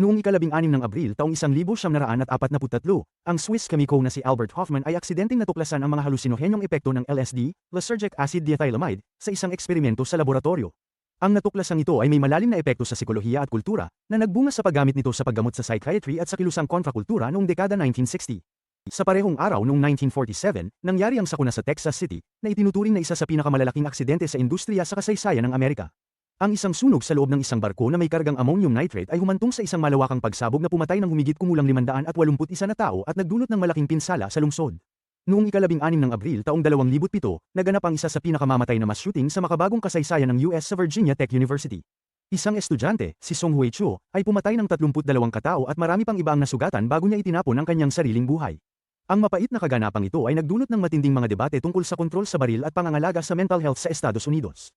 Noong ikalabing-anim ng Abril taong 1943, ang Swiss chemico na si Albert Hoffman ay aksidenteng natuklasan ang mga halusinohenyong epekto ng LSD, lysergic acid diethylamide, sa isang eksperimento sa laboratorio. Ang natuklasang ito ay may malalim na epekto sa sikolohiya at kultura, na nagbunga sa paggamit nito sa paggamot sa psychiatry at sa kilusang kontrakultura noong dekada 1960. Sa parehong araw noong 1947, nangyari ang sakuna sa Texas City, na itinuturing na isa sa pinakamalalaking aksidente sa industriya sa kasaysayan ng Amerika. Ang isang sunog sa loob ng isang barko na may kargang ammonium nitrate ay humantong sa isang malawakang pagsabog na pumatay ng humigit kumulang 581 na tao at nagdulot ng malaking pinsala sa lungsod. Noong ikalabing-anim ng Abril taong 2007, naganap ang isa sa pinakamamatay na mass shooting sa makabagong kasaysayan ng US sa Virginia Tech University. Isang estudyante, si Song Hui Chuo, ay pumatay ng 32 katao at marami pang iba ang nasugatan bago niya itinapon ang kanyang sariling buhay. Ang mapait na kaganapang ito ay nagdulot ng matinding mga debate tungkol sa kontrol sa baril at pangangalaga sa mental health sa Estados Unidos.